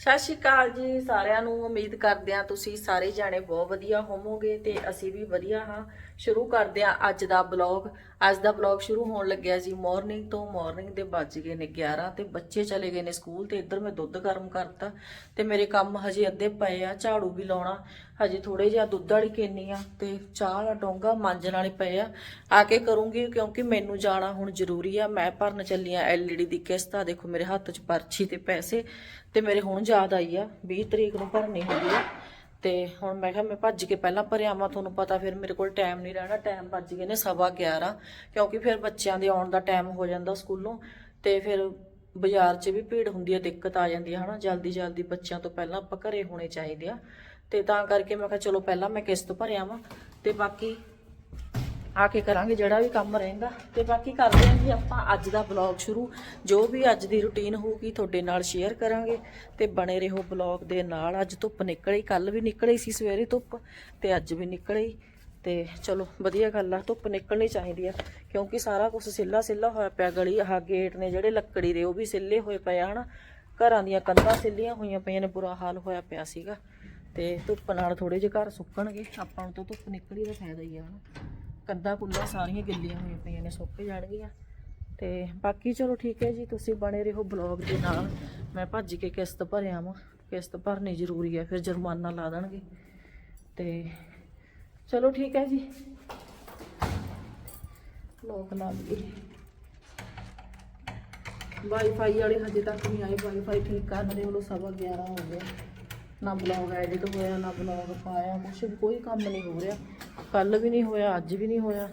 ਸਤਿ ਸ਼੍ਰੀ ਅਕਾਲ ਜੀ, ਸਾਰਿਆਂ ਨੂੰ ਉਮੀਦ ਕਰਦੇ ਹਾਂ ਤੁਸੀਂ ਸਾਰੇ ਜਾਣੇ ਬਹੁਤ ਵਧੀਆ ਹੋਵੋਗੇ ਤੇ ਅਸੀਂ ਵੀ ਵਧੀਆ ਹਾਂ। ਸ਼ੁਰੂ ਕਰਦੇ ਹਾਂ ਅੱਜ ਦਾ ਬਲੌਗ ਅੱਜ ਦਾ ਬਲੌਗ ਸ਼ੁਰੂ ਹੋਣ ਲੱਗਿਆ ਜੀ ਮਾਰਨਿੰਗ ਤੋਂ। ਮਾਰਨਿੰਗ ਦੇ ਵੱਜ ਗਏ ਨੇ 11 ਤੇ ਬੱਚੇ ਚਲੇ ਗਏ ਨੇ ਸਕੂਲ ਤੇ। ਇੱਧਰ ਮੈਂ ਦੁੱਧ ਗਰਮ ਕਰਤਾ ਤੇ ਮੇਰੇ ਕੰਮ ਹਜੇ ਅੱਧੇ ਪਏ ਆ, ਝਾੜੂ ਵੀ ਲਾਉਣਾ। ਹਜੇ ਥੋੜੇ ਜਿਹਾ ਦੁੱਧ ਵਾਲੀ ਕੇਨੀ ਆ ਤੇ ਚਾਹ ਵਾਲਾ ਡੋਂਗਾ ਮਾਂਜਣ ਵਾਲੇ ਪਏ ਆ। ਆ ਕੇ ਕਰੂੰਗੀ ਕਿਉਂਕਿ ਮੈਨੂੰ ਜਾਣਾ ਹੁਣ ਜ਼ਰੂਰੀ ਆ। ਮੈਂ ਭਰਨ ਚੱਲੀ ਆ ਐਲਈਡੀ ਦੀ ਕਿਸ਼ਤ ਆ। ਦੇਖੋ ਮੇਰੇ ਹੱਥ 'ਚ ਪਰਚੀ ਤੇ ਪੈਸੇ ਤੇ ਮੇਰੇ ਹੁਣ ਯਾਦ ਆਈ ਆ। 20 ਤਰੀਕ ਨੂੰ ਭਰਨੀ ਹੁੰਦੀ ਆ। ਤੇ ਹੁਣ ਮੈਂ ਕਿਹਾ ਮੈਂ ਭੱਜ ਕੇ ਪਹਿਲਾਂ ਭਰਿਆ ਆਵਾਂ ਤੁਹਾਨੂੰ ਪਤਾ ਫਿਰ ਮੇਰੇ ਕੋਲ ਟਾਈਮ ਨਹੀਂ ਰਹਿਣਾ ਟਾਈਮ ਭੱਜ ਗਏ ਨੇ ਸਵਾ 11 ਕਿਉਂਕਿ ਫਿਰ ਬੱਚਿਆਂ ਦੇ ਆਉਣ ਦਾ ਟਾਈਮ ਹੋ ਜਾਂਦਾ ਸਕੂਲੋਂ ਤੇ ਫਿਰ ਬਾਜ਼ਾਰ 'ਚ ਵੀ ਭੀੜ ਹੁੰਦੀ ਹੈ ਦਿੱਕਤ ਆ ਜਾਂਦੀ ਹੈ ਹਨਾ? ਜਲਦੀ ਜਲਦੀ ਬੱਚਿਆਂ ਤੋਂ ਪਹਿਲਾਂ ਆਪਾਂ ਘਰੇ ਹੋਣੇ ਚਾਹੀਦੇ ਆ। ਤੇ ਤਾਂ ਕਰਕੇ ਮੈਂ ਕਿਹਾ ਚਲੋ ਪਹਿਲਾਂ ਮੈਂ ਕਿਸ਼ਤ ਭਰਿਆ ਵਾਂ ਤੇ ਬਾਕੀ ਆ ਕੇ ਕਰਾਂਗੇ ਜਿਹੜਾ ਵੀ ਕੰਮ ਰਹਿੰਦਾ ਤੇ ਬਾਕੀ ਕਰਦੇ ਹਾਂ ਜੀ ਆਪਾਂ ਅੱਜ ਦਾ ਬਲੌਗ ਸ਼ੁਰੂ। ਜੋ ਵੀ ਅੱਜ ਦੀ ਰੁਟੀਨ ਹੋਊਗੀ ਤੁਹਾਡੇ ਨਾਲ ਸ਼ੇਅਰ ਕਰਾਂਗੇ। ਤੇ ਬਣੇ ਰਹੋ ਬਲੌਗ ਦੇ ਨਾਲ। ਅੱਜ ਧੁੱਪ ਨਿਕਲੀ ਕੱਲ ਵੀ ਨਿਕਲੀ ਸੀ ਸਵੇਰੇ ਧੁੱਪ ਤੇ ਅੱਜ ਵੀ ਨਿਕਲੀ ਤੇ ਚਲੋ ਵਧੀਆ ਗੱਲ ਆ, ਧੁੱਪ ਨਿਕਲਣੀ ਚਾਹੀਦੀ ਆ। ਕਿਉਂਕਿ ਸਾਰਾ ਕੁਝ ਸਿੱਲਾ ਸਿੱਲਾ ਹੋਇਆ ਪਿਆ, ਗਲੀ ਆਹ ਗੇਟ ਨੇ ਜਿਹੜੇ ਲੱਕੜੀ ਦੇ ਉਹ ਵੀ ਸਿੱਲੇ ਹੋਏ ਪਏ ਆ, ਹਨਾ? ਘਰਾਂ ਦੀਆਂ ਕੰਧਾਂ ਸਿੱਲੀਆਂ ਹੋਈਆਂ ਪਈਆਂ ਨੇ, ਬੁਰਾ ਹਾਲ ਹੋਇਆ ਪਿਆ ਸੀਗਾ। ਤੇ ਧੁੱਪ ਨਾਲ ਥੋੜੇ ਜਿਹੇ ਘਰ ਸੁੱਕਣਗੇ। ਆਪਾਂ ਨੂੰ ਤਾਂ ਧੁੱਪ ਨਿਕਲੀ ਦਾ ਫਾਇਦਾ ਹੀ ਆ, ਹਨਾ? ਕੰਧਾਂ ਕੁੱਲਾਂ ਸਾਰੀਆਂ ਗਿੱਲੀਆਂ ਹੋਈਆਂ ਪਈਆਂ ਨੇ, ਸੁੱਕ ਜਾਣਗੀਆਂ। ਤੇ ਬਾਕੀ ਚਲੋ ਠੀਕ ਹੈ ਜੀ, ਤੁਸੀਂ ਬਣੇ ਰਹੋ ਬਲੌਗ ਦੇ ਨਾਲ। ਮੈਂ ਭੱਜ ਕੇ ਕਿਸ਼ਤ ਭਰਿਆ ਵਾਂ, ਕਿਸ਼ਤ ਭਰਨੀ ਜ਼ਰੂਰੀ ਹੈ, ਫਿਰ ਜੁਰਮਾਨਾ ਲਾ ਦੇਣਗੇ। ਤੇ ਚਲੋ ਠੀਕ ਹੈ ਜੀ। ਲੋਕ ਲਾ ਲਈਏ ਵਾਈਫਾਈ ਵਾਲੇ ਹਜੇ ਤੱਕ ਨਹੀਂ ਆਏ ਵਾਈਫਾਈ ਠੀਕ ਕਰਨ ਦੇ ਉਹ ਸਵਾ 11 ਹੋ ਗਿਆ ਨਾ ਬਲੌਗ ਐਡਿਟ ਹੋਇਆ, ਨਾ ਬਲੌਗ ਪਾਇਆ, ਕੁਛ ਕੋਈ ਕੰਮ ਨਹੀਂ ਹੋ ਰਿਹਾ। ਕੱਲ ਵੀ ਨਹੀਂ ਹੋਇਆ, ਅੱਜ ਵੀ ਨਹੀਂ ਹੋਇਆ।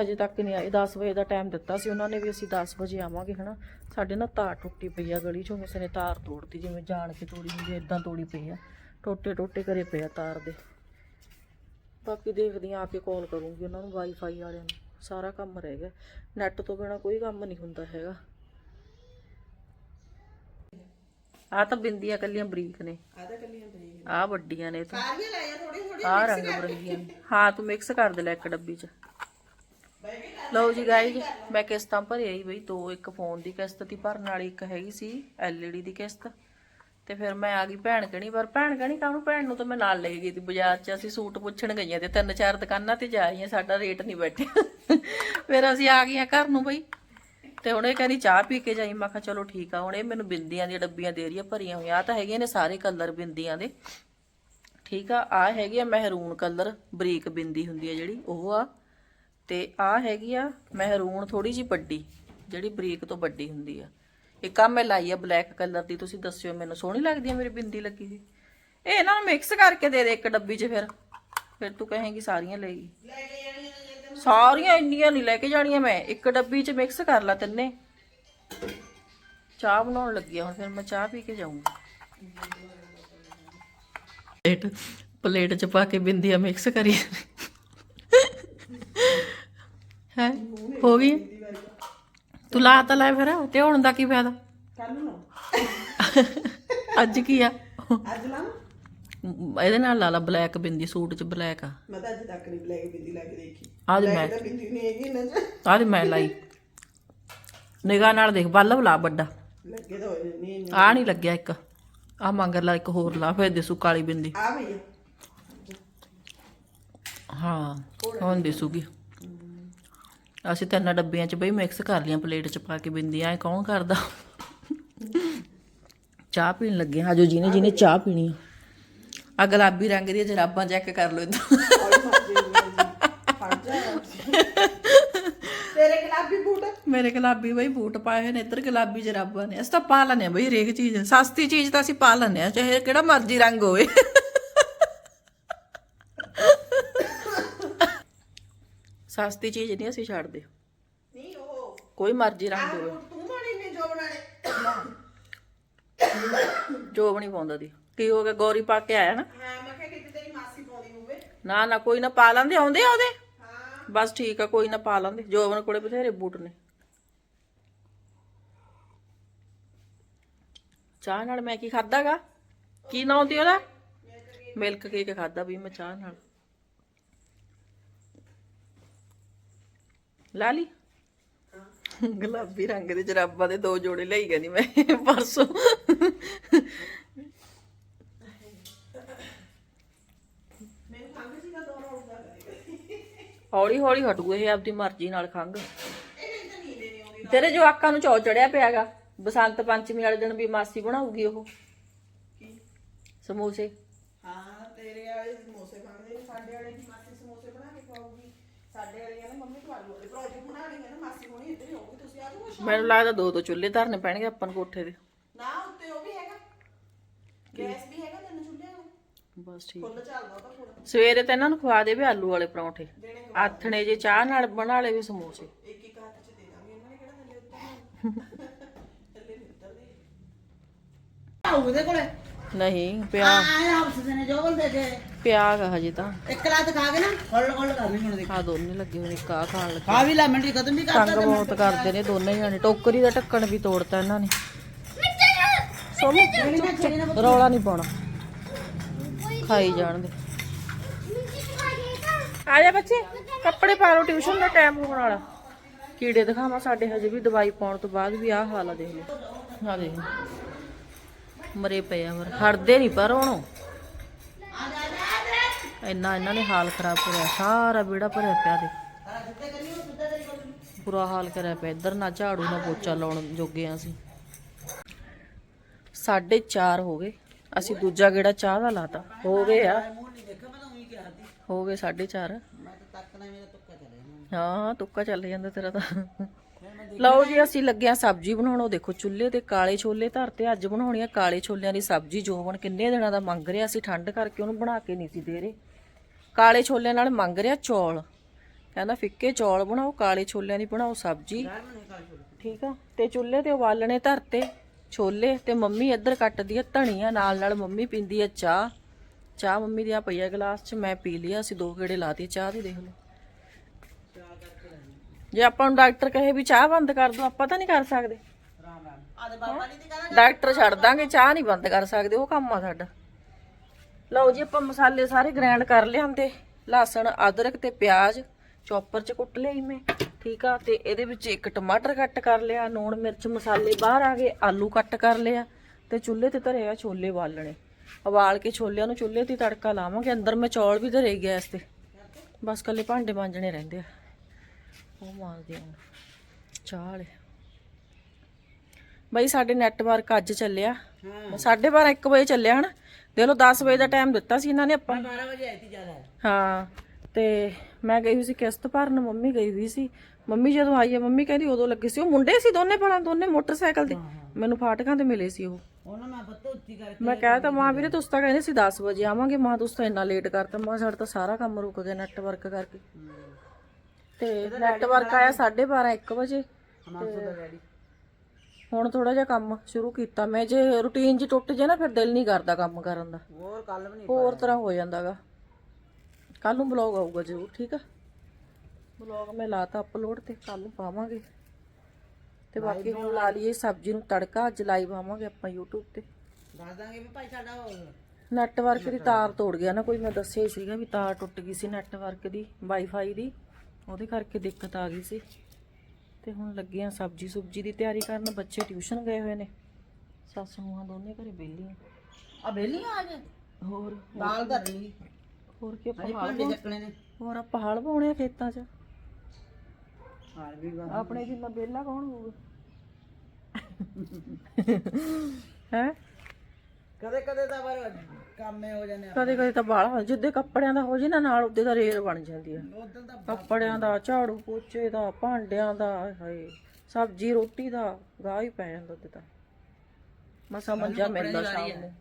ਹਜੇ ਤੱਕ ਨਹੀਂ ਆਏ। 10 ਵਜੇ ਦਾ ਟਾਈਮ ਦਿੱਤਾ ਸੀ ਉਹਨਾਂ ਨੇ ਵੀ ਅਸੀਂ 10 ਵਜੇ ਆਵਾਂਗੇ, ਹਨਾ। ਸਾਡੇ ਨਾ ਤਾਰ ਟੁੱਟੀ ਪਈ ਆ ਗਲੀ ਚੋਂ, ਕਿਸੇ ਨੇ ਤਾਰ ਤੋੜਤੀ, ਜਿਵੇਂ ਜਾਣ ਕੇ ਤੋੜੀ ਹੁੰਦੀ ਹੈ ਇਦਾਂ ਤੋੜੀ ਪਈ ਆ। ਟੋਟੇ ਟੋਟੇ ਕਰੇ ਪਏ ਆ ਤਾਰ ਦੇ। ਬਾਕੀ ਦੇਖਦੀ ਹਾਂ ਆ ਕੇ ਕਾਲ ਕਰੂੰਗੀ ਉਹਨਾਂ ਨੂੰ ਵਾਈਫਾਈ ਵਾਲਿਆਂ ਨੂੰ। ਸਾਰਾ ਕੰਮ ਰਹਿ ਗਿਆ। ਨੈੱਟ ਤੋਂ ਬਿਨਾ ਕੋਈ ਕੰਮ ਨਹੀਂ ਹੁੰਦਾ ਹੈਗਾ। ਆ ਤਾਂ ਬਿੰਦੀਆਂ ਕੱਲੀਆਂ ਬਰੀਕ ਨੇ। ਆਦਾ ਕੱਲੀਆਂ ਬਰੀਕ ਆ ਵੱਡੀਆਂ ਨੇ ਤਾਂ। ਸਾਰੀਆਂ ਲੈ ਆ ਥੋੜੀ ਥੋੜੀ ਆ ਰੰਗ ਬਰੰਗੀਆਂ ਨੇ। ਹਾਂ ਤੂੰ ਮਿਕਸ ਕਰ ਦੇ ਲੈ ਇੱਕ ਡੱਬੀ ਚ। ਲਓ ਜੀ ਗਾਇਜ਼ ਮੈਂ ਕਿਸ਼ਤਾਂ ਭਰਿਆ ਹੀ ਬਈ ਦੋ ਇੱਕ ਫੋਨ ਦੀ ਕਿਸ਼ਤ ਤੀ ਭਰਨ ਵਾਲੀ ਇੱਕ ਹੈਗੀ ਸੀ ਐਲਈਡੀ ਦੀ ਕਿਸ਼ਤ। ਤੇ ਫਿਰ ਮੈਂ ਆ ਗਈ ਭੈਣ ਕਣੀ ਪਰ ਭੈਣ ਕਣੀ ਕਾਹਨੂੰ ਭੈਣ ਨੂੰ ਤਾਂ ਮੈਂ ਨਾਲ ਲੈ ਗਈ ਤੀ ਬਾਜ਼ਾਰ 'ਚ। ਅਸੀਂ ਸੂਟ ਪੁੱਛਣ ਗਈਆਂ ਤੇ ਤਿੰਨ ਚਾਰ ਦੁਕਾਨਾਂ ਤੇ ਜਾ ਰਹੀਆਂ ਸਾਡਾ ਰੇਟ ਨਹੀਂ ਬੈਠਿਆ। ਫਿਰ ਅਸੀਂ ਆ ਗਈਆਂ ਘਰ ਨੂੰ ਬਈ। ਤੇ ਹੁਣ ਇਹ ਕਹਿੰਦੀ ਚਾਹ ਪੀ ਕੇ ਜਾਈ। ਮੈਂ ਕਿਹਾ ਚਲੋ ਠੀਕ ਆ, ਹੁਣ ਇਹ ਮੈਨੂੰ ਬਿੰਦੀਆਂ ਦੀਆਂ ਡੱਬੀਆਂ ਦੇ ਰਹੀ ਆ, ਭਰੀਆਂ ਹੋਈਆਂ। ਆ ਤਾਂ ਹੈਗੀਆਂ ਨੇ ਸਾਰੇ ਕਲਰ ਬਿੰਦੀਆਂ ਦੇ। ਠੀਕ ਆ ਆ ਹੈਗੀ ਆ ਮਹਿਰੂਨ ਕਲਰ, ਬਰੀਕ ਬਿੰਦੀ ਹੁੰਦੀ ਆ ਜਿਹੜੀ, ਉਹ ਆ। ਤੇ ਆ ਹੈਗੀ ਆ ਮਹਿਰੂਨ ਥੋੜੀ ਜੀ ਵੱਡੀ, ਜਿਹੜੀ ਬਰੀਕ ਤੋਂ ਵੱਡੀ ਹੁੰਦੀ ਆ। ਇੱਕ ਆ ਮੈਂ ਲਾਈ ਆ ਬਲੈਕ ਕਲਰ ਦੀ, ਤੁਸੀਂ ਦੱਸਿਓ, ਮੈਨੂੰ ਸੋਹਣੀ ਲੱਗਦੀ ਆ ਮੇਰੀ ਬਿੰਦੀ ਲੱਗੀ ਸੀ ਇਹ ਇਹਨਾਂ ਨੂੰ ਮਿਕਸ ਕਰਕੇ ਦੇ ਦੇ ਇੱਕ ਡੱਬੀ 'ਚ ਫਿਰ। ਫਿਰ ਤੂੰ ਕਹੇਂਗੀ ਸਾਰੀਆਂ ਲੈ ਗਈ। ਸਾਰੀਆਂ ਇੰਨੀਆਂ ਨਹੀਂ ਲੈ ਕੇ ਜਾਣੀਆਂ ਮੈਂ। ਇੱਕ ਡੱਬੀ 'ਚ ਮਿਕਸ ਕਰ ਲਾ ਤਿੰਨੇ। ਚਾਹ ਬਣਾਉਣ ਲੱਗੀ ਆ ਹੁਣ ਫਿਰ ਮੈਂ ਚਾਹ ਪੀ ਕੇ ਜਾਊਂਗੀ। ਪਲੇਟ ਪਲੇਟ 'ਚ ਪਾ ਕੇ ਬਿੰਦੀਆਂ ਮਿਕਸ ਕਰੀ ਹੈ? ਹੋ ਗਈ? ਤੂੰ ਲਾ ਤਾਂ ਲੈ ਫਿਰ ਤੇ ਹੁਣ ਦਾ ਕੀ ਫਾਇਦਾ? ਕੱਲ ਨੂੰ। ਅੱਜ ਕੀ ਆ? ਅੱਜ ਲਾਂ ਇਹਦੇ ਨਾਲ ਲਾ ਲਾ ਬਲੈਕ ਬਿੰਦੀ ਸੂਟ 'ਚ ਬਲੈਕ ਆ। ਮੈਂ ਤਾਂ ਅੱਜ ਤੱਕ ਨਹੀਂ ਬਲੈਕ ਬਿੰਦੀ ਲਾ ਕੇ ਦੇਖੀ। ਦੇ ਮੈਂ ਬਿੰਦੀ ਨਹੀਂ ਹੈਗੀ ਨਾ ਆਹ ਦੇ ਮੈਂ ਲਾਈ। ਨਿਗਾਹ ਨਾਲ ਦੇਖ ਬੱਲਬ ਲਾ ਵੱਡਾ। ਲੱਗੇ ਤਾਂ ਹੋਏ ਨੇ ਨਹੀਂ ਆ ਨਹੀਂ ਲੱਗਿਆ ਇੱਕ। ਆ ਮੰਗਰ ਲਾ ਇੱਕ ਹੋਰ ਲਾ ਫਿਰ ਦਿਸੂ ਕਾਲੀ ਬਿੰਦੀ। ਆ। ਹਾਂ ਹੁਣ ਦਿਸੂਗੀ। ਅਸੀਂ ਤਿੰਨ ਡੱਬੀਆਂ 'ਚ ਬਈ ਮਿਕਸ ਕਰ ਲੀਆਂ ਪਲੇਟ 'ਚ ਪਾ ਕੇ ਬਿੰਦੀਆਂ ਐ ਕੌਣ ਕਰਦਾ? ਚਾਹ ਪੀਣ ਲੱਗੇ ਆਜੋ ਜਿਹਨੇ ਜਿਹਨੇ ਚਾਹ ਪੀਣੀ ਆ। ਆ ਗੁਲਾਬੀ ਰੰਗ ਦੀਆਂ ਜਰਾਬਾਂ ਚੈੱਕ ਕਰ ਲਓ ਇਦਾਂ ਤੇਰੇ ਗੁਲਾਬੀ ਬੂਟ? ਮੇਰੇ ਗੁਲਾਬੀ ਬਈ ਬੂਟ ਪਾਏ ਹੋਏ ਨੇ ਇੱਧਰ ਗੁਲਾਬੀ ਜਰਾਬਾਂ ਨੇ। ਅਸੀਂ ਤਾਂ ਪਾ ਆ ਬਈ ਹਰੇਕ ਚੀਜ਼ ਸਸਤੀ ਚੀਜ਼ ਤਾਂ ਅਸੀਂ ਪਾ ਲੈਂਦੇ ਆ ਚਾਹੇ ਕਿਹੜਾ ਮਰਜ਼ੀ ਰੰਗ ਹੋਵੇ। ਸਸਤੀ ਚੀਜ਼ ਨਹੀਂ ਅਸੀਂ ਛੱਡਦੇ। ਨਹੀਂ ਉਹ ਕੋਈ ਮਰਜ਼ੀ ਰੰਗ ਹੋਵੇ। ਬੂਟ ਤੂੰ ਮਾਣੀ ਨੇ ਜੋ ਬਣਾਣੇ ਜੋ ਨਹੀਂ ਪਾਉਂਦਾ ਦੀ। ਕੀ ਹੋ ਗਿਆ ਗੌਰੀ ਪਾ ਕੇ ਆਇਆ ਨਾ? ਹਾਂ ਮੈਂ ਕਿਹਾ ਕਿਤੇ ਤੇਰੀ ਮਾਸੀ ਪਾਉਂਦੀ ਹੋਵੇ। ਨਾ ਨਾ ਕੋਈ ਨਾ ਪਾ ਲੈਂਦੇ ਆਉਂਦੇ ਆ ਉਹਦੇ? ਹਾਂ ਬਸ ਠੀਕ ਆ, ਕੋਈ ਨਾ ਪਾ ਲੈਂਦੇ ਜੋਬਨ ਕੋਲੇ ਬਥੇਰੇ ਬੂਟ ਨੇ। ਚਾਹ ਨਾਲ ਮੈਂ ਕੀ ਖਾਦਾਗਾ ਕੀ ਨਾਂ ਹੁੰਦੀ ਉਹਦਾ? ਮਿਲਕ ਕੇਕ ਖਾਦਾ ਵੀ ਮੈਂ ਚਾਹ ਨਾਲ। ਲਾ ਲਈ। ਗੁਲਾਬੀ ਰੰਗ ਦੇ ਜਰਾਬਾਂ ਦੇ ਦੋ ਜੋੜੇ ਲਈ ਗਈ ਮੈਂ ਪਰਸੋਂ। ਹੌਲੀ ਹੌਲੀ ਹਟੂ ਇਹ ਆਪਦੀ ਮਰਜ਼ੀ ਨਾਲ ਆਉਂਦੀ ਤੇਰੇ ਜਵਾਕਾਂ ਨੂੰ ਚੌ ਚੜਿਆ ਪਿਆਗਾ। ਬਸੰਤ ਪੰਚਮੀ ਵਾਲੇ ਦਿਨ ਵੀ ਮਾਸੀ ਬਣਾਉਗੀ ਉਹ। ਸਮੋਸੇ। ਹਾਂ ਤੇਰੇ ਵਾਲੇ ਸਮੋਸੇ ਬਣਦੇ ਨੇ। ਸਾਡੇ ਵਾਲੇ ਦੀ ਮਾਸੀ ਸਮੋਸੇ ਬਣਾ ਕੇ ਖਵਾਉਗੀ ਸਾਡੇ ਵਾਲੇ ਕਹਿੰਦੇ ਮੰਮੀ ਤੂੰ ਆਲੂ ਵਾਲੇ ਪਰੌਂਠੇ ਬਣਾ ਲਈ। ਕਹਿੰਦੇ ਮਾਸੀ ਹੋਣੀ ਇੱਧਰ ਹੀ ਹੋਊਗੀ ਤੁਸੀਂ ਆ ਜਾਓ ਮੈਨੂੰ ਲੱਗਦਾ ਦੋ ਦੋ ਚੁੱਲ੍ਹੇ ਧਰਨੇ ਪੈਣਗੇ ਆਪਾਂ ਨੂੰ ਕੋਠੇ ਦੇ। ਨਾ ਉੱਤੇ ਉਹ ਵੀ ਹੈਗਾ। ਗੈਸ ਵੀ ਹੈਗਾ ਬਸ ਠੀਕ ਫੁੱਲ ਚੱਲਦਾ ਉਹ ਤਾਂ ਪੂਰਾ ਸਵੇਰੇ ਤਾਂ ਇਹਨਾਂ ਨੂੰ ਖਵਾ ਦੇ ਵੀ ਆਲੂ ਵਾਲੇ ਪਰੌਂਠੇ। ਆਥਣੇ ਜੇ ਚਾਹ ਨਾਲ ਬਣਾ ਲਏ ਵੀ ਸਮੋਸੇ। ਇੱਕ ਇੱਕ ਹੱਥ ਚ ਦੇ ਦਾਂਗੇ। ਇਹਨਾਂ ਨੇ ਕਿਹੜਾ ਥੱਲੇ ਉੱਤਰ ਥੱਲੇ ਨਹੀਂ ਉਤਰਦੇ। ਉਹਦੇ ਕੋਲੇ। ਨਹੀਂ ਪਿਆ। ਨੇ ਜੋ ਬੋਲਦੇ ਜੇ। ਪਿਆ ਗਾ ਹਜੇ ਤਾਂ। ਇੱਕ ਰਾਤ ਖਾ ਕੇ ਨਾ ਖੋਲ ਖੋਲ ਕਰਨੀ ਹੁਣ ਦੇਖ। ਆ ਦੋਨੇ ਲੱਗੇ ਹੋਏ ਕਾ ਖਾਣ ਲੱਗੇ। ਖਾ ਵੀ ਲੈ ਮੰਡੀ ਕਦਮ ਵੀ ਤੰਗ ਕਰਦਾ ਬਹੁਤ ਕਰਦੇ ਨੇ ਦੋਨੇ ਜਾਣੇ। ਟੋਕਰੀ ਦਾ ਢੱਕਣ ਵੀ ਤੋੜਤਾ ਇਹਨਾਂ ਨੇ। ਸੋਨੂੰ ਰੌਲਾ ਨਹੀਂ ਪਾਉਣਾ। ਖਾਈ ਜਾਣਗੇ। ਆ ਜਾ ਬੱਚੇ, ਕੱਪੜੇ ਪਾ ਲਓ ਟਿਊਸ਼ਨ ਦਾ ਟਾਈਮ ਹੋਣ ਵਾਲਾ। ਕੀੜੇ ਦਿਖਾਵਾਂ ਸਾਡੇ ਹਜੇ ਵੀ, ਦਵਾਈ ਪਾਉਣ ਤੋਂ ਬਾਅਦ ਵੀ ਆਹ ਹਾਲ ਆ ਦੇਖ ਲਓ। ਆ ਦੇਖ ਮਰੇ ਪਏ ਆ, ਮਰ ਹਟਦੇ ਨਹੀਂ ਪਰ ਹੁਣ। ਇੰਨਾ ਇਹਨਾਂ ਨੇ ਹਾਲ ਖਰਾਬ ਕਰਿਆ, ਸਾਰਾ ਵਿਹੜਾ ਭਰਿਆ ਪਿਆ ਦੇ ਬੁਰਾ ਹਾਲ ਕਰਿਆ ਪਿਆ, ਇੱਧਰ ਨਾ ਝਾੜੂ ਨਾ ਪੋਚਾ ਲਾਉਣ ਜੋਗੇ ਆ ਅਸੀਂ। 4:30 ਹੋ ਗਏ। ਅਸੀਂ ਦੂਜਾ ਗੇੜਾ ਚਾਹ ਦਾ ਲਾਤਾ। ਹੋ ਗਏ ਆ। ਹੋ ਗਏ 4:30 ਹਾਂ, ਤੁੱਕਾ ਚੱਲ ਜਾਂਦਾ ਤੇਰਾ ਤਾਂ। ਲਓ ਜੀ, ਅਸੀਂ ਲੱਗੇ ਸਬਜ਼ੀ ਬਣਾਉਣ। ਉਹ ਦੇਖੋ, ਚੁੱਲ੍ਹੇ ਤੇ ਕਾਲੇ ਛੋਲੇ ਧਰਤੇ ਅੱਜ ਬਣਾਉਣੀ ਆ ਕਾਲੇ ਛੋਲਿਆਂ ਦੀ ਸਬਜ਼ੀ। ਜੋਬਨ ਕਿੰਨੇ ਦਿਨਾਂ ਦਾ ਮੰਗ ਰਿਹਾ ਸੀ ਠੰਡ ਕਰਕੇ ਉਹਨੂੰ ਬਣਾ ਕੇ ਨਹੀਂ ਸੀ ਦੇ ਰਹੇ। ਕਾਲੇ ਛੋਲਿਆਂ ਨਾਲ ਮੰਗ ਰਿਹਾ ਚੌਲ। ਕਹਿੰਦਾ, ਫਿੱਕੇ ਚੌਲ ਬਣਾਓ, ਕਾਲੇ ਛੋਲਿਆਂ ਦੀ ਬਣਾਓ ਸਬਜ਼ੀ। ਠੀਕ ਆ? ਤੇ ਚੁੱਲ੍ਹੇ ਤੇ ਉਬਾਲਣੇ ਧਰਤੇ। ਛੋਲੇ ਤੇ ਮੰਮੀ ਇੱਧਰ ਕੱਟਦੀ ਆ ਧਣੀਆਂ ਨਾਲ ਨਾਲ ਮੰਮੀ ਪੀਂਦੀ ਹੈ ਚਾਹ। ਚਾਹ ਮੰਮੀ ਦੀ ਆ ਪਈ ਗਲਾਸ 'ਚ, ਮੈਂ ਪੀ ਲਿਆ ਅਸੀਂ ਦੋ ਗੇੜੇ ਲਾਤੇ ਚਾਹ ਦੇ ਦੇਖ ਲਓ। ਜੇ ਆਪਾਂ ਨੂੰ ਡਾਕਟਰ ਕਹੇ ਵੀ ਚਾਹ ਬੰਦ ਕਰ ਦੋ, ਆਪਾਂ ਤਾਂ ਨਹੀਂ ਕਰ ਸਕਦੇ। ਡਾਕਟਰ ਛੱਡ ਦਾਂਗੇ, ਚਾਹ ਨਹੀਂ ਬੰਦ ਕਰ ਸਕਦੇ, ਉਹ ਕੰਮ ਆ ਸਾਡਾ। ਲਓ ਜੀ, ਆਪਾਂ ਮਸਾਲੇ ਸਾਰੇ ਗ੍ਰਾਈਂਡ ਕਰ ਲਿਆਂਦੇ। ਲਸਣ, ਅਦਰਕ ਤੇ ਪਿਆਜ਼, ਚੌਪਰ 'ਚ ਕੁੱਟ ਲਈ ਮੈਂ। ਠੀਕ ਆ ਤੇ ਇਹਦੇ ਵਿੱਚ ਇੱਕ ਟਮਾਟਰ ਕੱਟ ਕਰ ਲਿਆ ਨੂਣ ਮਿਰਚ ਮਸਾਲੇ ਬਾਹਰ ਆ ਗਏ ਆਲੂ ਕੱਟ ਕਰ ਲਿਆ ਤੇ ਚੁੱਲ੍ਹੇ ਤੇ ਧਰੇ ਆ ਛੋਲੇ ਵਾਲਣੇ ਉਬਾਲ ਕੇ ਛੋਲਿਆਂ ਨੂੰ ਚੁੱਲ੍ਹੇ ਤੇ ਤੜਕਾ ਲਾਵਾਂਗੇ ਅੰਦਰ ਮੈਂ ਚੌਲ ਵੀ ਧਰੇ ਗੈਸ ਤੇ। ਬਸ ਕੱਲੇ ਭਾਂਡੇ ਮਾਂਜਣੇ ਰਹਿੰਦੇ ਆ। ਉਹ ਮਾਂਜਦੇ ਆ ਚਾਹ ਬਈ ਸਾਡੇ ਨੈਟਵਰਕ ਅੱਜ ਚੱਲਿਆ। ਹਾਂ। 12:30 1 ਵਜੇ ਚੱਲਿਆ ਹਨ? ਦੇਖ ਲਓ 10 ਵਜੇ ਦਾ ਟਾਈਮ ਦਿੱਤਾ ਸੀ ਇਹਨਾਂ ਨੇ ਆਪਾਂ। 12 ਵਜੇ ਆਈ ਸੀ ਜ਼ਿਆਦਾ। ਹਾਂ ਤੇ ਮੈਂ ਗਈ ਹੋਈ ਸੀ ਕਿਸ਼ਤ ਭਰਨ ਮੰਮੀ ਗਈ ਹੋਈ ਸੀ। ਮੰਮੀ ਜਦੋਂ ਆਈ ਹੈ ਮੰਮੀ ਕਹਿੰਦੀ ਉਦੋਂ ਲੱਗੇ ਸੀ। ਉਹ ਮੁੰਡੇ ਸੀ ਦੋਨੇ ਭਲਾ ਦੋਨੇ ਮੋਟਰਸਾਈਕਲ ਤੇ। ਮੈਨੂੰ ਫਾਟਕਾਂ ਤੇ ਮਿਲੇ ਸੀ ਉਹ। ਉਹਨਾਂ ਮੈਂ ਬੱਤੋ ਉੱਚੀ ਕਰਕੇ ਮੈਂ ਕਹਿ ਤਾ ਮਾਂ ਵੀਰੇ ਤੁਸੀਂ ਤਾਂ ਕਹਿੰਦੇ ਸੀ 10 ਵਜੇ ਆਵਾਂਗੇ। ਮਾਂ ਤੁਸੀਂ ਤਾਂ ਇੰਨਾ ਲੇਟ ਕਰਤਾ। ਮਾਂ ਸਾਡਾ ਤਾਂ ਸਾਰਾ ਕੰਮ ਰੁਕ ਗਿਆ ਨੈਟਵਰਕ ਕਰਕੇ। ਤੇ ਨੈਟਵਰਕ ਆਇਆ 12:30 1 ਵਜੇ। ਹੁਣ ਥੋੜਾ ਜਿਹਾ ਕੰਮ ਸ਼ੁਰੂ ਕੀਤਾ। ਮੈਂ ਜੇ ਰੁਟੀਨ 'ਚ ਟੁੱਟ ਜੇ ਨਾ ਫਿਰ ਦਿਲ ਨਹੀਂ ਕਰਦਾ ਕੰਮ ਕਰਨ ਦਾ। ਹੋਰ ਕੱਲ ਵੀ ਨਹੀਂ ਹੋਰ ਤਰ੍ਹਾਂ ਹੋ ਜਾਂਦਾਗਾ। ਕੱਲ ਨੂੰ ਬਲੌਗ ਆਊਗਾ ਜ਼ਰੂਰ ਠੀਕ ਆ? ਬਲੌਗ ਮੈਂ ਲਾਤਾ ਅਪਲੋਡ ਤੇ ਕੱਲ ਨੂੰ ਪਾਵਾਂਗੇ। ਤੇ ਬਾਕੀ ਹੁਣ ਲਾ ਲਈਏ ਸਬਜ਼ੀ ਨੂੰ ਤੜਕਾ ਅੱਜ ਲਾਈਵ ਆਵਾਂਗੇ ਆਪਾਂ YouTube ਤੇ। ਦੱਸ ਦਾਂਗੇ ਵੀ ਭਾਈ ਸਾਡਾ ਨੈਟਵਰਕ ਦੀ ਤਾਰ ਤੋੜ ਗਿਆ ਨਾ ਕੋਈ ਮੈਂ ਦੱਸਿਆ ਹੀ ਸੀਗਾ ਵੀ ਤਾਰ ਟੁੱਟ ਗਈ ਸੀ ਨੈਟਵਰਕ ਦੀ ਵਾਈਫਾਈ ਦੀ। ਉਹਦੇ ਕਰਕੇ ਦਿੱਕਤ ਆ ਗਈ ਸੀ। ਤੇ ਹੁਣ ਲੱਗੇ ਆ ਸਬਜ਼ੀ ਸੁਬਜੀ ਦੀ ਤਿਆਰੀ ਕਰਨ। ਬੱਚੇ ਟਿਊਸ਼ਨ ਗਏ ਹੋਏ ਨੇ। ਸੱਸ ਨੂੰਹਾਂ ਦੋਨੇ ਘਰੇ ਵਿਹਲੀਆਂ ਆ। ਬੇਲੀ ਆ ਜੇ ਹੋਰ ਦਾਲ ਧਰੀ ਹੋਰ ਕੀ ਅਜੇ ਚੱਕਣੇ ਨੇ। ਹੋਰ ਆਪਾਂ ਹਲ ਪਾਉਣੇ ਆ ਖੇਤਾਂ 'ਚ। ਹਾਲ ਵੀ ਵਾ। ਆਪਣੇ ਜਿੰਨਾ ਬੇਲਾ ਕੌਣ ਹੋਊਗਾ? ਹੈ? ਕਦੇ ਕਦੇ ਤਾਂ ਪਰ ਕੰਮੇ ਹੋ ਜਾਂਦੇ ਆ। ਕਦੇ ਕਦੇ ਤਾਂ ਬਾਲਾ ਜਿੱਦੇ ਕੱਪੜਿਆਂ ਦਾ ਹੋ ਜੇ ਨਾ ਨਾਲ ਉਹਦੇ ਦਾ ਰੇਲ ਬਣ ਜਾਂਦੀ ਆ। ਉਦੋਂ ਤਾਂ ਕੱਪੜਿਆਂ ਦਾ ਝਾੜੂ ਪੋਚੇ ਦਾ ਭਾਂਡਿਆਂ ਦਾ ਆਏ ਹਾਏ ਸਬਜ਼ੀ ਰੋਟੀ ਦਾ ਗਾਹ ਹੀ ਪੈ ਜਾਂਦਾ ਉਹਦੇ ਤਾਂ। ਮਸਾ ਮੰਜਾ ਮਿਲਦਾ ਸ਼ਾਮ ਨੂੰ।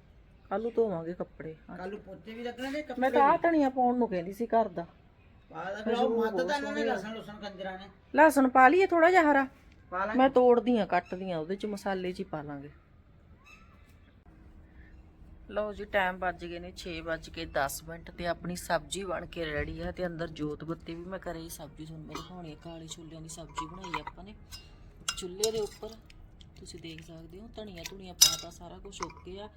ਕੱਲੂ ਧੋਵਾਂਗੇ ਕੱਪੜੇ। ਕੱਲੂ ਪੋਚੇ ਵੀ ਰੱਖਣੇ ਨੇ ਮੈਂ ਤਾਂ ਆ ਧਨੀਆ ਪਾਉਣ ਨੂੰ ਕਹਿੰਦੀ ਸੀ ਘਰ ਦਾ। ਲਸਣ ਪਾ ਲਈਏ ਥੋੜਾ ਜਿਹਾ ਹਰਾ। ਮੈਂ ਤੋੜਦੀ ਆ ਕੱਟਦੀ ਆ ਉਹਦੇ ਚ ਮਸਾਲੇ ਚ ਹੀ ਪਾ ਲਾਂਗੇ। ਲਓ ਜੀ ਟਾਈਮ ਵੱਜ ਗਏ ਨੇ 6 ਵੱਜ ਕੇ 10 ਮਿੰਟ ਤੇ ਆਪਣੀ ਸਬਜ਼ੀ ਬਣ ਕੇ ਰੈਡੀ ਆ ਤੇ ਅੰਦਰ ਜੋਤ ਬੱਤੀ ਵੀ ਮੈਂ ਕਰੇ ਹੀ ਸਬਜ਼ੀ ਤੁਹਾਨੂੰ ਮੈਂ ਦਿਖਾਉਣੀ ਆ ਕਾਲੇ ਛੋਲਿਆਂ ਦੀ ਸਬਜ਼ੀ ਬਣਾਈ ਆਪਾਂ ਨੇ। ਚੁੱਲ੍ਹੇ ਦੇ ਉੱਪਰ ਤੁਸੀਂ ਦੇਖ ਸਕਦੇ ਹੋ ਧਨੀਆ ਧੁਨੀਆ ਪਾਤਾ ਸਾਰਾ ਕੁਝ ਓਕੇ ਆ।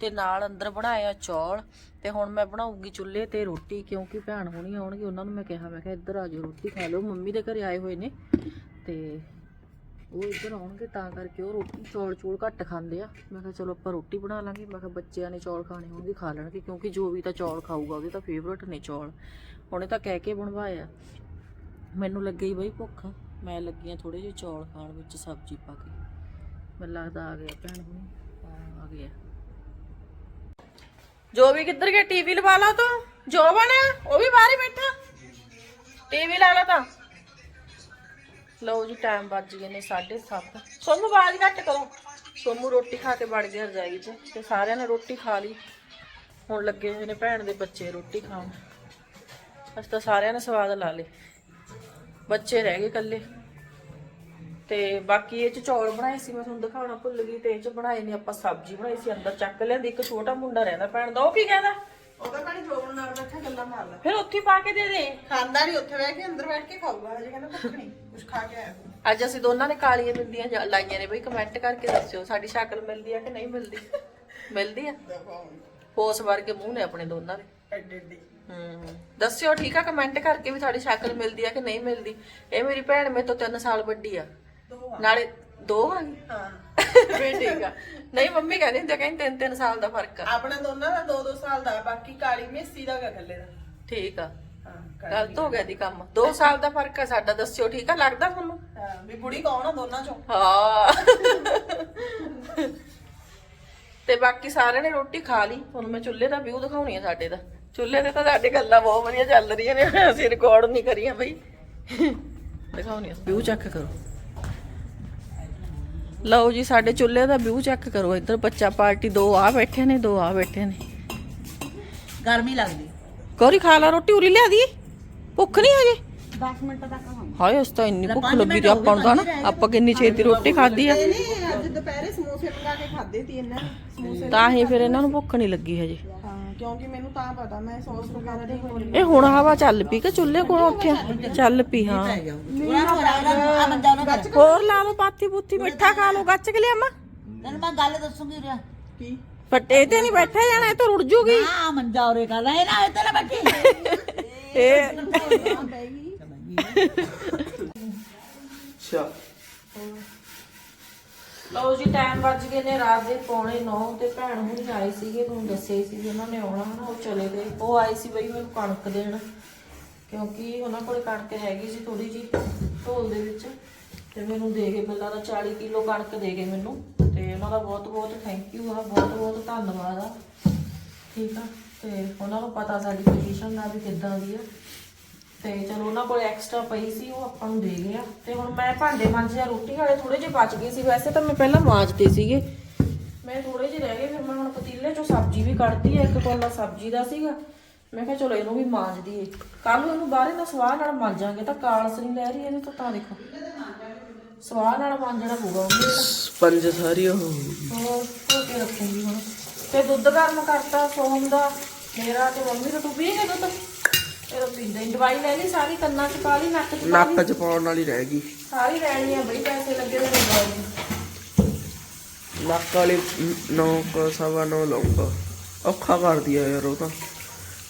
ਤੇ ਨਾਲ ਅੰਦਰ ਬਣਾਇਆ ਚੌਲ ਤੇ ਹੁਣ ਮੈਂ ਬਣਾਉਂਗੀ ਚੁੱਲ੍ਹੇ ਤੇ ਰੋਟੀ ਕਿਉਂਕਿ ਭੈਣ ਹੋਣੀ ਆਉਣਗੇ, ਉਹਨਾਂ ਨੂੰ ਮੈਂ ਕਿਹਾ ਮੈਂ ਕਿਹਾ ਇੱਧਰ ਆ ਜਾਓ, ਰੋਟੀ ਖਾ ਲਓ। ਮੰਮੀ ਦੇ ਘਰੇ ਆਏ ਹੋਏ ਨੇ ਤੇ ਉਹ ਇੱਧਰ ਆਉਣਗੇ, ਤਾਂ ਕਰਕੇ ਉਹ ਰੋਟੀ ਚੌਲ ਚੂਲ ਘੱਟ ਖਾਂਦੇ ਆ। ਮੈਂ ਕਿਹਾ, ਚਲੋ ਆਪਾਂ ਰੋਟੀ ਬਣਾ ਲਾਂਗੇ। ਮੈਂ ਕਿਹਾ, ਬੱਚਿਆਂ ਨੇ ਚੌਲ ਖਾਣੇ ਹੋਣਗੇ, ਖਾ ਲੈਣਗੇ, ਕਿਉਂਕਿ ਜੋ ਵੀ ਤਾਂ ਚੌਲ ਖਾਊਗਾ, ਉਹਦੇ ਤਾਂ ਫੇਵਰਟ ਨੇ ਚੌਲ। ਉਹਨੇ ਤਾਂ ਕਹਿ ਕੇ ਬਣਵਾਇਆ। ਮੈਨੂੰ ਲੱਗੀ ਬਈ ਭੁੱਖ। ਮੈਂ ਲੱਗੀ ਆ ਥੋੜੇ ਜਿਹੇ ਚੌਲ ਖਾਣ ਵਿੱਚ ਸਬਜ਼ੀ ਪਾ ਕੇ। ਮੈਨੂੰ ਲੱਗਦਾ ਆ ਗਿਆ ਭੈਣ ਹੁਣੀ। ਆ ਗਿਆ। ਜੋ ਵੀ ਕਿੱਧਰ ਗਿਆ ਟੀਵੀ ਲਵਾ ਲਾ ਤੂੰ। ਜੋ ਬਣਿਆ, ਉਹ ਵੀ ਬਾਹਰ ਹੀ ਬੈਠਾ। ਟੀਵੀ ਲਾ ਲਾ ਤਾਂ। ਲਓ ਜੀ ਟਾਈਮ ਵੱਜ ਗਏ ਨੇ 7:30 ਸੋਨੂੰ ਆਵਾਜ਼ ਘੱਟ ਕਰੋ। ਸੋਮੂ ਰੋਟੀ ਖਾ ਕੇ ਵੜ ਗਿਆ ਰਜਾਈ 'ਚ। ਤੇ ਸਾਰਿਆਂ ਨੇ ਰੋਟੀ ਖਾ ਲਈ। ਹੁਣ ਲੱਗੇ ਹੋਏ ਨੇ ਭੈਣ ਦੇ ਬੱਚੇ ਰੋਟੀ ਖਾਣ। ਅਸੀਂ ਤਾਂ ਸਾਰਿਆਂ ਨੇ ਸਵਾਦ ਲਾ ਲਏ। ਬੱਚੇ ਰਹਿ ਗਏ ਇਕੱਲੇ। ਤੇ ਬਾਕੀ ਇਹ ਚ ਚੌਲ ਬਣਾਏ ਸੀ ਮੈਂ ਤੁਹਾਨੂੰ ਦਿਖਾਉਣਾ ਭੁੱਲ ਗਈ ਤੇ ਇਹ ਚ ਬਣਾਏ ਨੇ ਆਪਾਂ ਸਬਜ਼ੀ ਬਣਾਈ ਸੀ ਅੰਦਰ ਚੱਕ ਲਿਆਂਦੀ ਇੱਕ ਛੋਟਾ ਮੁੰਡਾ ਰਹਿੰਦਾ ਭੈਣ ਦਾ ਉਹ ਕੀ ਕਹਿੰਦਾ? ਉਹਦਾ ਪਾਣੀ ਜੋਬਨ ਨਾਲ ਬੈਠਾ ਗੱਲਾਂ ਮਾਰਦਾ ਫਿਰ ਉੱਥੇ ਪਾ ਕੇ ਦੇ ਦੇ। ਖਾਂਦਾ ਨਹੀਂ ਉੱਥੇ ਬਹਿ ਕੇ ਅੰਦਰ ਬੈਠ ਕੇ ਖਾਊਗਾ ਹਜੇ ਕਹਿੰਦਾ ਭੁੱਖ ਨਹੀਂ ਕੁਝ ਖਾ ਕੇ ਆਇਆ। ਅੱਜ ਅਸੀਂ ਦੋਨਾਂ ਨੇ ਕਾਲੀਆਂ ਬਿੰਦੀਆਂ ਜਾ- ਲਾਈਆਂ ਨੇ ਬਈ ਕਮੈਂਟ ਕਰਕੇ ਦੱਸਿਓ ਸਾਡੀ ਸ਼ਕਲ ਮਿਲਦੀ ਆ ਕਿ ਨਹੀਂ ਮਿਲਦੀ? ਮਿਲਦੀ ਆ? ਫੋਸ ਵਰਗੇ ਮੂੰਹ ਨੇ ਆਪਣੇ ਦੋਨਾਂ ਦੇ। ਐਡੇ ਐਡੇ। ਹੂੰ ਦੱਸਿਓ ਠੀਕ ਆ ਕਮੈਂਟ ਕਰਕੇ ਵੀ ਤੁਹਾਡੀ ਸ਼ਕਲ ਮਿਲਦੀ ਆ ਕਿ ਨਹੀਂ ਮਿਲਦੀ? ਇਹ ਮੇਰੀ ਭੈਣ ਮੇਰੇ ਤੋਂ 3 ਸਾਲ ਵੱਡੀ ਆ। ਆ। ਨਾਲੇ ਦੋ ਆ ਹਾਂ। ਵੀ ਠੀਕ ਆ। ਨਹੀਂ ਮੰਮੀ ਕਹਿੰਦੀ ਹੁੰਦੀ ਆ, ਕਹਿੰਦੀ 3-3 ਸਾਲ ਦਾ ਫ਼ਰਕ ਆ। ਆਪਣਾ ਦੋਨਾਂ ਦਾ 2-2 ਸਾਲ ਦਾ ਬਾਕੀ ਕਾਲੀ ਮੇਸੀ ਦਾ ਗਾ ਇਕੱਲੇ ਦਾ। ਠੀਕ ਆ। ਹਾਂ ਕਾਲੀ- ਗਲਤ ਹੋ ਗਿਆ ਦੀ ਕੰਮ। 2 ਸਾਲ ਦਾ ਫ਼ਰਕ ਆ ਸਾਡਾ ਦੱਸਿਓ ਠੀਕ ਆ? ਲੱਗਦਾ ਤੁਹਾਨੂੰ? ਹਾਂ ਵੀ ਬੁੜੀ ਕੌਣ ਆ ਦੋਨਾਂ ਚੋਂ? ਹਾਂ। ਤੇ ਬਾਕੀ ਸਾਰਿਆਂ ਨੇ ਰੋਟੀ ਖਾ ਲਈ। ਹੁਣ ਮੈਂ ਚੁੱਲ੍ਹੇ ਦਾ ਵਿਊ ਦਿਖਾਉਣੀ ਆ ਸਾਡੇ ਦਾ। ਚੁੱਲ੍ਹੇ ਤੇ ਤਾਂ ਸਾਡੇ ਗੱਲਾਂ ਬਹੁਤ ਵਧੀਆ ਚੱਲ ਰਹੀਆਂ ਨੇ। ਅਸੀਂ ਰਿਕਾਰਡ ਨਹੀਂ ਕਰੀਆਂ ਬਈ। ਦਿਖਾਉਣੀ ਆ। ਵਿਊ ਚੈੱਕ ਕਰੋ। ਲਓ ਜੀ ਸਾਡੇ ਚੁੱਲ੍ਹੇ ਦਾ ਵਿਊ ਚੈੱਕ ਕਰੋ। ਇੱਧਰ ਬੱਚਾ ਪਾਰਟੀ ਦੋ ਆ ਬੈਠੇ ਨੇ ਦੋ ਆ ਬੈਠੇ ਨੇ। ਗਰਮੀ ਲੱਗਦੀ। ਕੋਰੀ ਖਾ ਲਾ ਰੋਟੀ ਉਰੀ ਲਿਆ ਦੀ ਭੁੱਖ ਨਹੀਂ ਹਜੇ? 10 ਮਿੰਟ ਤੱਕ ਹਾਏ ਉਸ ਤਾਂ ਇੰਨੀ ਭੁੱਖ ਲੱਗੀ ਤੇ ਆਪਾਂ ਨੂੰ ਤਾਂ ਨਾ ਆਪਾਂ ਕਿੰਨੀ ਛੇਤੀ ਰੋਟੀ ਖਾਧੀ ਆ। ਇਹਨੇ ਅੱਜ ਦੁਪਹਿਰੇ ਸਮੋਸੇ ਮੰਗਾ ਕੇ ਖਾਦੇ ਸੀ ਇਹਨਾਂ ਨੇ ਸਮੋਸੇ ਤਾਂ ਹੀ ਫਿਰ ਇਹਨਾਂ ਨੂੰ ਭੁੱਖ ਨਹੀਂ ਲੱਗੀ ਹਜੇ। ਕਿਉਂਕਿ ਮੈਨੂੰ ਤਾਂ ਪਤਾ ਮੈਂ ਸੌਸ ਵਗੈਰਾ ਦੀ ਕੋਈ ਇਹ ਹੁਣ ਹਵਾ ਚੱਲ ਪਈ ਕਿ ਚੁੱਲ੍ਹੇ ਕੋਲ ਉੱਠਿਆ ਚੱਲ ਪਈ ਹਾਂ। ਹੋ ਰਿਹਾ ਹੋਰ ਲਾ ਲਓ ਪਾਥੀ ਪੁੱਥੀ ਮਿੱਠਾ ਖਾ ਲਓ ਗੱਚ ਕੇ ਲਿਆਵਾਂ। ਤੈਨੂੰ ਮੈਂ ਗੱਲ ਦੱਸੂਗੀ ਰਿਆ ਕੀ? ਫੱਟੇ ਤੇ ਨਹੀਂ ਬੈਠਾ ਜਾਣਾ ਇਹ ਤਾਂ ਰੁੜ ਜੂਗੀ। ਆ ਮੰਜਾ ਉਰੇ ਕਰ ਲੈ ਨਾ ਇੱਥੇ ਨਾ ਬੈਠੀ। ਇਹ ਅੱਛਾ। ਲਓ ਜੀ ਟਾਈਮ ਵੱਜ ਗਏ ਨੇ, ਰਾਤ ਦੇ ਪੌਣੇ 9 ਤੇ ਭੈਣ ਹੁਣੀ ਆਏ ਸੀਗੇ ਤੁਹਾਨੂੰ ਦੱਸੇ ਸੀ ਉਹਨਾਂ ਨੇ ਆਉਣਾ ਹਨਾ ਉਹ ਚਲੇ ਗਏ। ਉਹ ਆਏ ਸੀ ਬਈ ਮੈਨੂੰ ਕਣਕ ਦੇਣ, ਕਿਉਂਕਿ ਉਹਨਾਂ ਕੋਲ ਕਣਕ ਹੈਗੀ ਸੀ ਥੋੜੀ ਜੀ ਢੋਲ ਦੇ ਵਿੱਚ, ਤੇ ਮੈਨੂੰ ਦੇ ਗਏ ਪਹਿਲਾਂ ਤਾਂ 40 ਕਿਲੋ ਕਣਕ ਦੇ ਗਏ ਮੈਨੂੰ, ਤੇ ਉਹਨਾਂ ਦਾ ਬਹੁਤ ਬਹੁਤ ਥੈਂਕ ਯੂ ਆ, ਬਹੁਤ ਬਹੁਤ ਧੰਨਵਾਦ ਆ। ਠੀਕ ਆ, ਤੇ ਉਹਨਾਂ ਨੂੰ ਪਤਾ ਸਾਡੀ ਪੋਜੀਸ਼ਨ ਦਾ ਵੀ ਕਿੱਦਾਂ ਦੀ ਆ। ਤੇ ਚਲੋ ਉਹਨਾਂ ਕੋਲ ਐਕਸਟਰਾ ਪਈ ਸੀ ਉਹ ਆਪਾਂ ਨੂੰ ਦੇ ਗਏ ਆ ਤੇ ਹੁਣ ਮੈਂ ਭਾਂਡੇ ਮਾਂਜਿਆ ਰੋਟੀ ਵਾਲੇ ਥੋੜੇ ਜਿਹੇ ਬਚ ਗਏ ਸੀ ਵੈਸੇ ਤਾਂ ਮੈਂ ਪਹਿਲਾਂ ਮਾਂਜਦੇ ਸੀਗੇ। ਮੈਂ ਥੋੜੇ ਜਿਹੇ ਰਹਿ ਗਏ ਫਿਰ ਮੈਂ ਹੁਣ ਪਤੀਲੇ ਚੋਂ ਸਬਜ਼ੀ ਵੀ ਕੱਢਦੀ ਆ ਇੱਕ ਕੋਲਾ ਸਬਜ਼ੀ ਦਾ ਸੀਗਾ। ਮੈਂ ਕਿਹਾ ਚਲੋ ਇਹਨੂੰ ਵੀ ਮਾਂਜ ਦਈਏ। ਕੱਲ ਨੂੰ ਇਹਨੂੰ ਬਾਹਰੇ ਦਾ ਸਵਾਹ ਨਾਲ ਮਾਂਜਾਂਗੇ ਤਾਂ ਕਾਲਸ ਨਹੀਂ ਲੈ ਰਹੀ ਇਹਦੇ ਤੋਂ ਤਾਂ ਦੇਖੋ। ਸਵਾਹ ਨਾਲ ਮਾਂਜਣਾ ਪਊਗਾ ਉਹਨੂੰ। ਇਹ ਤਾਂ। ਪੰਜ ਸਾਰੀ ਉਹ। ਹੋਰ ਧੋ ਕੇ ਰੱਖੂੰਗੀ ਹੁਣ। ਤੇ ਦੁੱਧ ਗਰਮ ਕਰਤਾ ਸੋਮ ਦਾ। ਮੇਰਾ ਤੇ ਮੰਮੀ ਦਾ ਤੂੰ ਪੀ ਗਏ ਦੁੱਧ? ਇਹ ਤਾਂ ਪੀਂਦਾ ਹੀ ਦਵਾਈ ਲੈ ਲਈ ਸਾਰੀ ਕੰਨਾਂ 'ਚ ਪਾ ਲਈ ਨੱਕ 'ਚ ਪਾ ਲਈ। ਨੱਕ ਚ ਪਾਉਣ ਵਾਲੀ ਰਹਿ ਗਈ। ਸਾਰੀ ਲੈਣੀ ਆ ਬੜੀ ਪੈਸੇ ਲੱਗੇ ਨੇ। ਦਵਾਈ ਨੱਕ ਵਾਲੀ ਨੌ ਕੋ ਸਵਾ ਨੌ ਲਾਉਂਗਾ ਔਖਾ ਕਰਦੀ ਆ ਯਾਰ ਉਹ ਤਾਂ।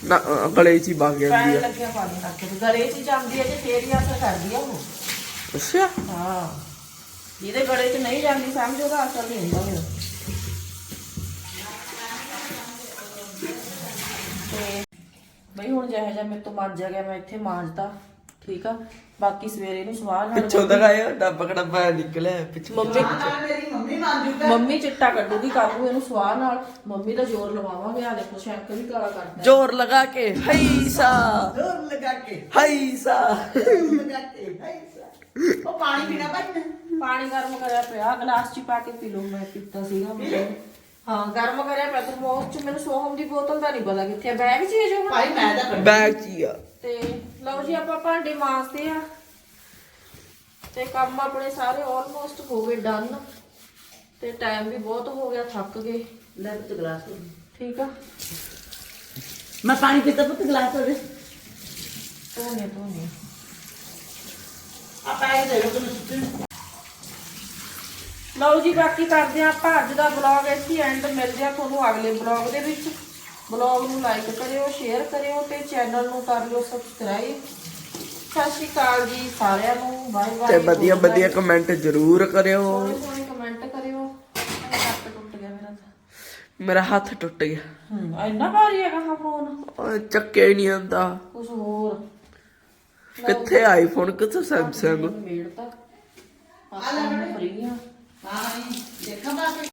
ਨਾ ਅ, ਗਲੇ ਚ ਹੀ ਵਗ ਜਾਂਦੀ ਪੈਣ ਆ ਲੱਗਿਆ ਪਾਣੀ ਕਰਕੇ ਤੇ। ਗਲੇ 'ਚ ਹੀ ਜਾਂਦੀ ਹੈ ਜੇ ਫੇਰ ਹੀ ਅਸਰ ਕਰਦੀ ਆ ਉਹ। ਅੱਛਾ। ਹਾਂ। ਜਿਹਦੇ ਗਲੇ 'ਚ ਨਹੀਂ ਜਾਂਦੀ ਸਮਝ ਉਹਦਾ ਅਸਰ ਨਹੀਂ ਹੁੰਦਾ। ਫਿਰ ਬਈ ਹੁਣ ਜਿਹੋ ਜਿਹਾ ਮੇਰੇ ਤੋਂ ਮਾਂਜਿਆ ਗਿਆ ਮੈਂ ਇੱਥੇ ਮਾਂਜਦਾ ਠੀਕ ਆ? ਬਾਕੀ ਸਵੇਰੇ ਨੂੰ ਸਵਾਹ ਨਾਲ ਪਿੱਛੋਂ ਦਿਖਾਇਆ ਡੱਬਾ ਕੜੱਬਾ ਨਿਕਲਿਆ ਪਿੱਛੇ ਮੰਮੀ ਮੇਰੀ ਮੰਮੀ ਮੰਨ ਮੰਮੀ ਚਿੱਟਾ ਕੱਢੂਗੀ ਕਰ ਲੂ ਇਹਨੂੰ ਸਵਾਹ ਨਾਲ। ਮੰਮੀ ਦਾ ਜ਼ੋਰ ਲਵਾਵਾਂਗੇ ਆ ਦੇਖੋ ਸ਼ੈਂਕ ਵੀ ਕਾਲਾ ਕਰਦਾ ਜ਼ੋਰ ਲਗਾ ਕੇ ਹਈਸਾ ਜ਼ੋਰ ਲਗਾ ਕੇ। ਹਈਸਾ ਜ਼ੋਰ ਲਗਾ ਕੇ ਸਾਹਿਬ। ਉਹ ਪਾਣੀ ਪੀਣਾ ਭਾਈ ਪਾਣੀ ਗਰਮ ਕਰਿਆ ਪਿਆ ਗਲਾਸ ਚ ਪਾ ਕੇ ਪੀ ਲਓ ਮੈਂ ਪੀਤਾ ਸੀਗਾ ਮਤਲਬ ਹਾਂ ਗਰਮ ਕਰਿਆ ਪਿਆ ਥਰਮੋਸ ਚ ਮੈਨੂੰ ਸੋਹਮ ਦੀ ਬੋਤਲ ਦਾ ਨਹੀਂ ਪਤਾ ਕਿੱਥੇ ਆ ਬੈਗ ਚ ਹੀ ਹੈ ਜੋ ਭਾਈ ਮੈਂ ਤਾਂ ਬੈਗ ਚ ਹੀ ਆ। ਤੇ ਲਓ ਜੀ ਆਪਾਂ ਭਾਂਡੇ ਮਾਂਜਦੇ ਆ ਤੇ ਕੰਮ ਆਪਣੇ ਸਾਰੇ ਆਲਮੋਸਟ ਹੋ ਗਏ ਡਨ ਤੇ ਟਾਈਮ ਵੀ ਬਹੁਤ ਹੋ ਗਿਆ ਥੱਕ ਗਏ। ਲੈ ਤੇ ਗਲਾਸ ਠੀਕ ਆ? ਮੈਂ ਪਾਣੀ ਪੀਤਾ ਪੁੱਤ ਗਲਾਸ ਹੋ ਧੋਨੇ ਧੋਨੇ ਆ। ਪੈਕ ਦੇ ਲੋ ਤੈਨੂੰ ਸੁੱਤੀ। ਲਓ ਜੀ ਬਾਕੀ ਕਰਦੇ ਆ ਆਪਾਂ ਅੱਜ ਦਾ ਵਲੌਗ ਇੱਥੇ ਐਂਡ ਮਿਲਦੇ ਆ ਤੁਹਾਨੂੰ ਅਗਲੇ ਵਲੌਗ ਦੇ ਵਿੱਚ। ਵਲੌਗ ਨੂੰ ਲਾਈਕ ਕਰਿਓ ਸ਼ੇਅਰ ਕਰਿਓ ਤੇ ਚੈਨਲ ਨੂੰ ਕਰ ਲਿਓ ਸਬਸਕ੍ਰਾਈਬ ਸਤਿ ਸ਼੍ਰੀ ਅਕਾਲ ਜੀ ਸਾਰਿਆਂ ਨੂੰ। Bye bye. ਤੇ ਵਧੀਆ ਵਧੀਆ ਕਮੈਂਟ ਜ਼ਰੂਰ ਕਰਿਓ। ਸੋਹਣੇ ਕਮੈਂਟ ਕਰਿਓ। ਇਹ ਹੱਥ ਟੁੱਟ ਗਿਆ ਮੇਰਾ ਮੇਰਾ ਹੱਥ ਟੁੱਟ ਗਿਆ। ਹੂੰ ਇੰਨਾ ਭਾਰੀ ਹੈਗਾ ਹਾਂ ਫੋਨ ਹੀ ਨਹੀਂ ਆਂਦਾ ਕੁਝ ਹੋਰ। ਕਿੱਥੇ ਆਈਫੋਨ ਕਿੱਥੇ ਸੈਮਸੰਗ ਮੇੜ ਤਾਂ। ਆਪਾਂ ਫਰੀ ਆ 啊你看吧